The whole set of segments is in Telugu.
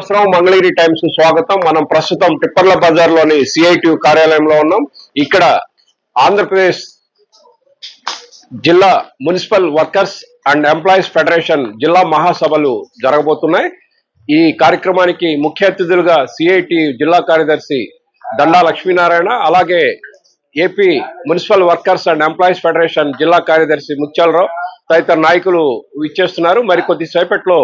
సంవత్సరం మంగళగిరి టైమ్స్ స్వాగతం. మనం ప్రస్తుతం టిప్పర్ల బజార్లోని సిఐటి కార్యాలయంలో ఉన్నాం. ఇక్కడ ఆంధ్రప్రదేశ్ జిల్లా municipal workers and employees federation జిల్లా మహాసభలు జరగబోతున్నాయి. ఈ కార్యక్రమానికి ముఖ్య అతిథులుగా సిఐటి జిల్లా కార్యదర్శి దండా లక్ష్మీనారాయణ అలాగే AP municipal workers and employees federation జిల్లా కార్యదర్శి ముత్యాలరావు తదితర నాయకులు ఇచ్చేస్తున్నారు మరి కొద్దిసేపట్లో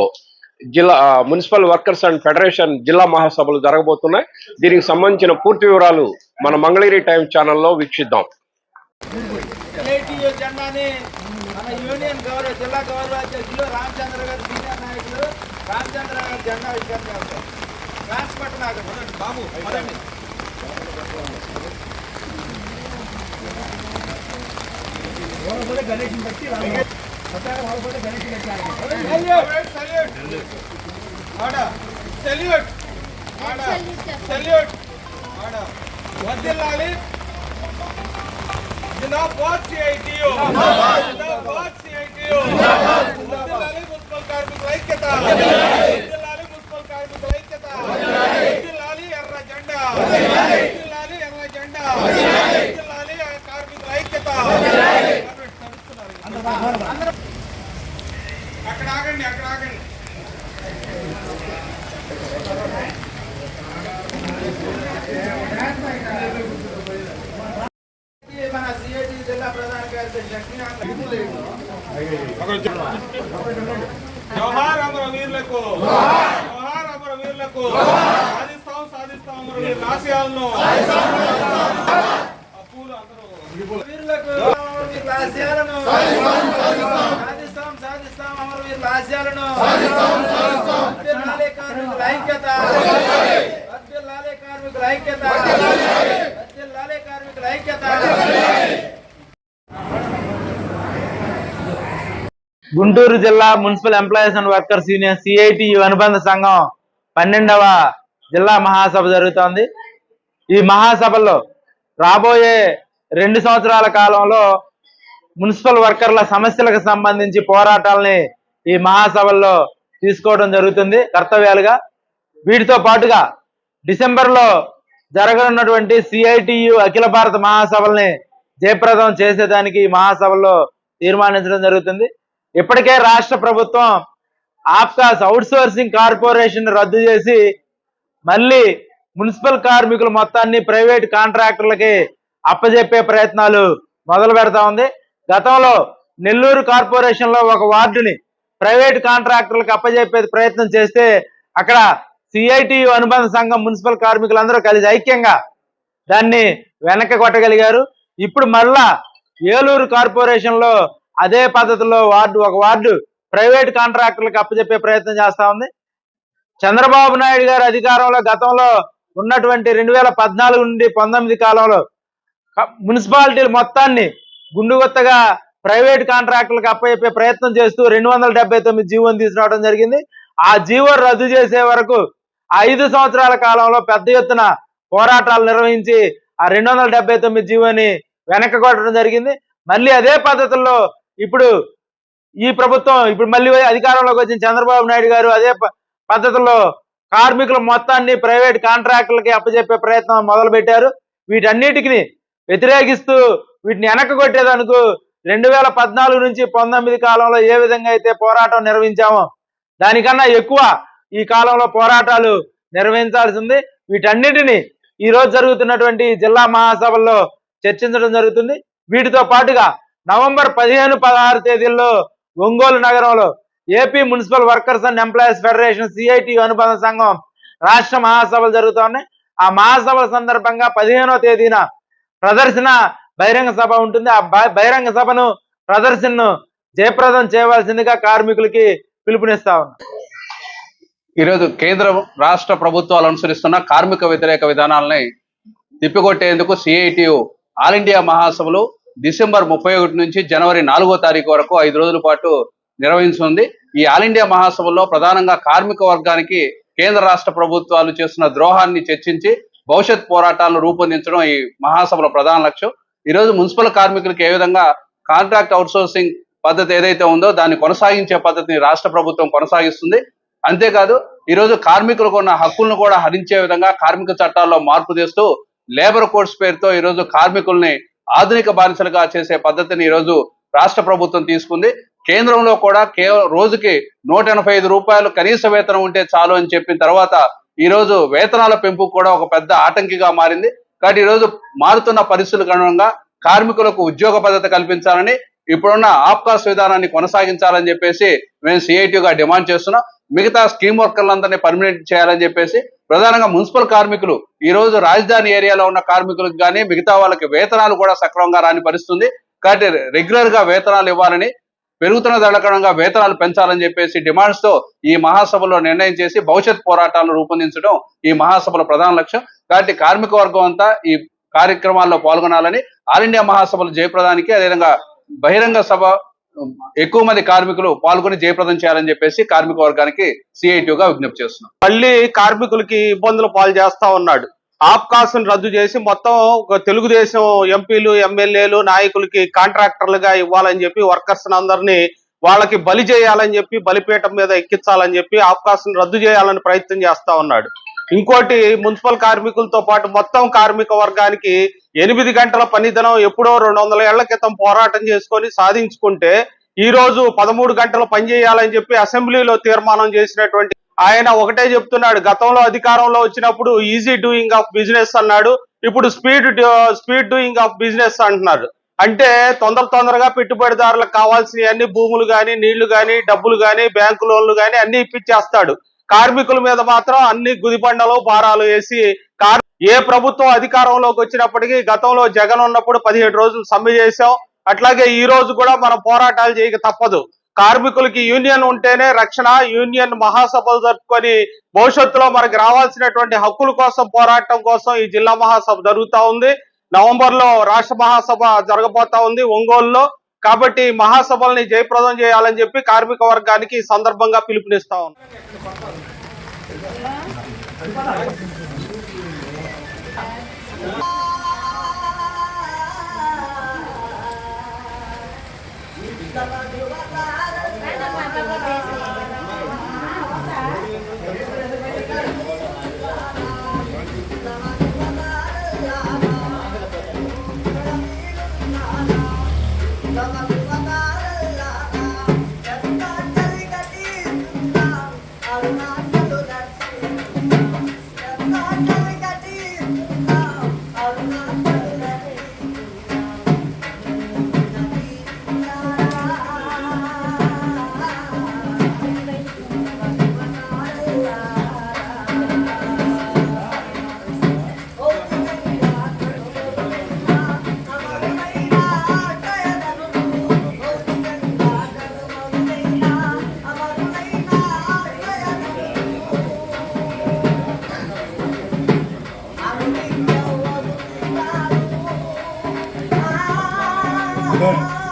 జిల్లా మున్సిపల్ వర్కర్స్ అండ్ ఫెడరేషన్ జిల్లా మహాసభలు జరగబోతున్నాయి. దీనికి సంబంధించిన పూర్తి వివరాలు మన మంగళగిరి టైం ఛానల్లో వీక్షిద్దాం. మన యూనియన్ గౌరవ జిల్లా గౌరవ అధ్యక్షులు రామచంద్ర గారు సీనియర్ నాయకులు రామచంద్ర గారు జెండా చేస్తారు ట్రాన్స్పోర్ట్ బాబు ಸೆಲ್ಯೂಟ್ ಸೆಲ್ಯೂಟ್ ವರ್ದಿಲ್ಲಾಲಿ ಜಿಂದಾಬಾದ್ ಸಿಐಟಿಯು ಜಿಂದಾಬಾದ್ ಸಿಐಟಿಯು ವರ್ದಿಲ್ಲಾಲಿ ಮುನ್ಸಿಪಲ್ ಕಾರ್ಮಿಕರ ಐಕ್ಯತಾ ವರ್ದಿಲ್ಲಾಲಿ ಮುನ್ಸಿಪಲ್ ಕಾರ್ಮಿಕರ ಐಕ್ಯತಾ ವರ್ದಿಲ್ಲಾಲಿ ಎರ್ರ ಜೆಂಡಾ ವರ್ದಿಲ್ಲಾಲಿ ಎರ್ರ ಜೆಂಡಾ ವರ್ದಿಲ್ಲಾಲಿ ಕಾರ್ಮಿಕರ ಐಕ್ಯತಾ జవహార్ అమర వీరులకు జవహార్ అమర వీరులకు సాధిస్తాం సాధిస్తాం అమర వీరుల ఆశయాలను ఆ అందరూ వీరులకు ఆశయాలను సాధిస్తాం సాధిస్తాం అమర వీరుల ఆశయాలను కార్మికుల ఐక్యత. వర్ధిల్లాలి కార్మికుల ఐక్యత. కార్మికుల ఐక్యత. గుంటూరు జిల్లా municipal employees and workers union CITU అనుబంధ సంఘం పన్నెండవ జిల్లా మహాసభ జరుగుతోంది. ఈ మహాసభలో రాబోయే రెండు సంవత్సరాల కాలంలో మున్సిపల్ వర్కర్ల సమస్యలకు సంబంధించి పోరాటాలని ఈ మహాసభల్లో తీసుకోవడం జరుగుతుంది కర్తవ్యాలుగా. వీటితో పాటుగా డిసెంబర్లో జరగనున్నటువంటి సిఐటియు అఖిల భారత మహాసభల్ని జయప్రదం చేసేదానికి ఈ మహాసభల్లో తీర్మానించడం జరుగుతుంది. ఇప్పటికే రాష్ట్ర ప్రభుత్వం ఆప్కాస్ అవుట్సోర్సింగ్ కార్పొరేషన్ రద్దు చేసి మళ్ళీ మున్సిపల్ కార్మికుల మొత్తాన్ని ప్రైవేట్ కాంట్రాక్టర్లకి అప్పజెప్పే ప్రయత్నాలు మొదలు పెడతా ఉంది. గతంలో నెల్లూరు కార్పొరేషన్లో ఒక వార్డుని ప్రైవేట్ కాంట్రాక్టర్లకు అప్పజెప్పే ప్రయత్నం చేస్తే అక్కడ సిఐటియు అనుబంధ సంఘం మున్సిపల్ కార్మికులందరూ కలిసి ఐక్యంగా దాన్ని వెనక్కి కొట్టగలిగారు. ఇప్పుడు మళ్ళా ఏలూరు కార్పొరేషన్లో అదే పద్ధతిలో వార్డు ఒక వార్డు ప్రైవేట్ కాంట్రాక్టర్లకు అప్పచెప్పే ప్రయత్నం చేస్తా ఉంది. చంద్రబాబు నాయుడు గారు అధికారంలో గతంలో ఉన్నటువంటి రెండు వేల పద్నాలుగు నుండి పంతొమ్మిది కాలంలో క- మున్సిపాలిటీలు మొత్తాన్ని గుండుగొత్తగా ప్రైవేట్ కాంట్రాక్టులకు అప్పచెప్పే ప్రయత్నం చేస్తూ రెండు వందల డెబ్బై తొమ్మిది జీవోని తీసుకురావడం జరిగింది. ఆ జీవో రద్దు చేసే వరకు ఐదు సంవత్సరాల కాలంలో పెద్ద ఎత్తున పోరాటాలు నిర్వహించి ఆ రెండు వందల డెబ్బై తొమ్మిది జీవోని వెనక్కి కొట్టడం జరిగింది. మళ్ళీ అదే పద్ధతుల్లో ఇప్పుడు ఈ ప్రభుత్వం ఇప్పుడు మళ్ళీ అధికారంలోకి వచ్చిన చంద్రబాబు నాయుడు గారు అదే పద్ధతిలో కార్మికుల మొత్తాన్ని ప్రైవేట్ కాంట్రాక్టులకి అప్పచెప్పే ప్రయత్నం మొదలుపెట్టారు. వీటన్నిటిని వ్యతిరేకిస్తూ వీటిని వెనక్కి కొట్టేదానికి రెండు వేల పద్నాలుగు నుంచి పంతొమ్మిది కాలంలో ఏ విధంగా అయితే పోరాటం నిర్వహించామో దానికన్నా ఎక్కువ ఈ కాలంలో పోరాటాలు నిర్వహించాల్సింది వీటన్నిటిని ఈ రోజు జరుగుతున్నటువంటి జిల్లా మహాసభల్లో చర్చించడం జరుగుతుంది. వీటితో పాటుగా నవంబర్ పదిహేను పదహారు తేదీల్లో ఒంగోలు నగరంలో AP municipal workers and employees federation CITU అనుబంధ సంఘం రాష్ట్ర మహాసభలు జరుగుతూ ఉన్నాయి. ఆ మహాసభల సందర్భంగా పదిహేనో తేదీన ప్రదర్శన బహిరంగ సభ ఉంటుంది. ఆ బహిరంగ సభను ప్రదర్శనను జయప్రదం చేయవలసిందిగా కార్మికులకి పిలుపునిస్తా ఉన్నా. ఈరోజు కేంద్ర రాష్ట్ర ప్రభుత్వాలు అనుసరిస్తున్న కార్మిక వ్యతిరేక విధానాలని తిప్పికొట్టేందుకు సిఐటియు ఆల్ ఇండియా మహాసభలు డిసెంబర్ ముప్పై ఒకటి నుంచి జనవరి నాలుగో తారీఖు వరకు ఐదు రోజుల పాటు నిర్వహించనుంది. ఈ ఆల్ ఇండియా మహాసభలో ప్రధానంగా కార్మిక వర్గానికి కేంద్ర రాష్ట్ర ప్రభుత్వాలు చేస్తున్న ద్రోహాన్ని చర్చించి భవిష్యత్ పోరాటాలను రూపొందించడం ఈ మహాసభల ప్రధాన లక్ష్యం. ఈరోజు మున్సిపల్ కార్మికులకు ఏ విధంగా కాంట్రాక్ట్ అవుట్సోర్సింగ్ పద్ధతి ఏదైతే ఉందో దాన్ని కొనసాగించే పద్ధతిని రాష్ట్ర ప్రభుత్వం కొనసాగిస్తుంది. అంతేకాదు ఈరోజు కార్మికులకు ఉన్న హక్కులను కూడా హరించే విధంగా కార్మిక చట్టాల్లో మార్పు చేస్తూ లేబర్ కోడ్స్ పేరుతో ఈరోజు కార్మికుల్ని ఆధునిక బానిసలుగా చేసే పద్ధతిని ఈరోజు రాష్ట్ర ప్రభుత్వం తీసుకుంది. కేంద్రంలో కూడా కేవలం రోజుకి నూట ఎనభై ఐదు రూపాయలు కనీస వేతనం ఉంటే చాలు అని చెప్పిన తర్వాత ఈ రోజు వేతనాల పెంపు కూడా ఒక పెద్ద ఆటంకిగా మారింది. కాబట్టి ఈరోజు రోజు మారుతున్న పరిస్థితులకు అనుగుణంగా కార్మికులకు ఉద్యోగ భద్రత కల్పించాలని ఇప్పుడున్న ఆప్కాస్ విధానాన్ని కొనసాగించాలని చెప్పేసి మేము సిఐటిగా గా డిమాండ్ చేస్తున్నాం. మిగతా స్కీమ్ వర్కర్లందరినీ పర్మినెంట్ చేయాలని చెప్పేసి ప్రధానంగా మున్సిపల్ కార్మికులు. ఈ రోజు రాజధాని ఏరియాలో ఉన్న కార్మికులకు కానీ మిగతా వాళ్ళకి వేతనాలు కూడా సక్రమంగా రాని పరిస్థితుంది. కాబట్టి రెగ్యులర్గా వేతనాలు ఇవ్వాలని పెరుగుతున్న దళకరంగా వేతనాలు పెంచాలని చెప్పేసి డిమాండ్స్తో ఈ మహాసభలో నిర్ణయం చేసి భవిష్యత్ పోరాటాలను రూపొందించడం ఈ మహాసభల ప్రధాన లక్ష్యం. కాబట్టి కార్మిక వర్గం అంతా ఈ కార్యక్రమాల్లో పాల్గొనాలని ఆల్ ఇండియా మహాసభలు జయప్రదానికి అదేవిధంగా బహిరంగ సభ ఎక్కువ మంది కార్మికులు పాల్గొని జయప్రదం చేయాలని చెప్పేసి కార్మిక వర్గానికి సిఐటిగా విజ్ఞప్తి చేస్తున్నాం. మళ్ళీ కార్మికులకి ఇబ్బందులు పాలు చేస్తా ఉన్నాడు. ఆప్కాస్ను రద్దు చేసి మొత్తం ఒక తెలుగుదేశం ఎంపీలు ఎమ్మెల్యేలు నాయకులకి కాంట్రాక్టర్లుగా ఇవ్వాలని చెప్పి వర్కర్స్ అందరినీ వాళ్ళకి బలి చేయాలని చెప్పి బలిపీఠం మీద ఎక్కించాలని చెప్పి ఆప్కాస్ను రద్దు చేయాలని ప్రయత్నం చేస్తా ఉన్నాడు. ఇంకోటి మున్సిపల్ కార్మికులతో పాటు మొత్తం కార్మిక వర్గానికి ఎనిమిది గంటల పనిదినం ఎప్పుడో రెండు వందల ఏళ్ళ క్రితం పోరాటం చేసుకొని సాధించుకుంటే ఈ రోజు పదమూడు గంటలు పనిచేయాలని చెప్పి అసెంబ్లీలో తీర్మానం చేసినటువంటి ఆయన ఒకటే చెప్తున్నాడు. గతంలో అధికారంలో వచ్చినప్పుడు ఈజీ డూయింగ్ ఆఫ్ బిజినెస్ అన్నాడు. ఇప్పుడు speed speed doing of business అంటున్నారు. అంటే తొందర తొందరగా పెట్టుబడిదారులకు కావాల్సిన అన్ని భూములు కానీ నీళ్ళు కానీ డబ్బులు కానీ బ్యాంకు లోన్లు కానీ అన్ని ఇప్పించేస్తాడు కార్మికుల మీద మాత్రం అన్ని గుదిబండలు భారాలు వేసి కార్ ఏ ప్రభుత్వం అధికారంలోకి వచ్చినప్పటికీ గతంలో జగన్ ఉన్నప్పుడు పదిహేడు రోజులు సమ్మె చేశాం. అట్లాగే ఈ రోజు కూడా మనం పోరాటాలు చేయక తప్పదు. కార్మికులకి యూనియన్ ఉంటేనే రక్షణ యూనియన్ మహాసభలు జరుపుకొని భవిష్యత్తులో మనకు రావాల్సినటువంటి హక్కుల కోసం పోరాటం కోసం ఈ జిల్లా మహాసభ జరుగుతా ఉంది. నవంబర్లో రాష్ట్ర మహాసభ జరగబోతా ఉంది ఒంగోలులో. కాబట్టి మహాసభల్ని జయప్రదం చేయాలని చెప్పి కార్మిక వర్గానికి సందర్భంగా పిలుపునిస్తా ఉన్నాం. হ্যাঁ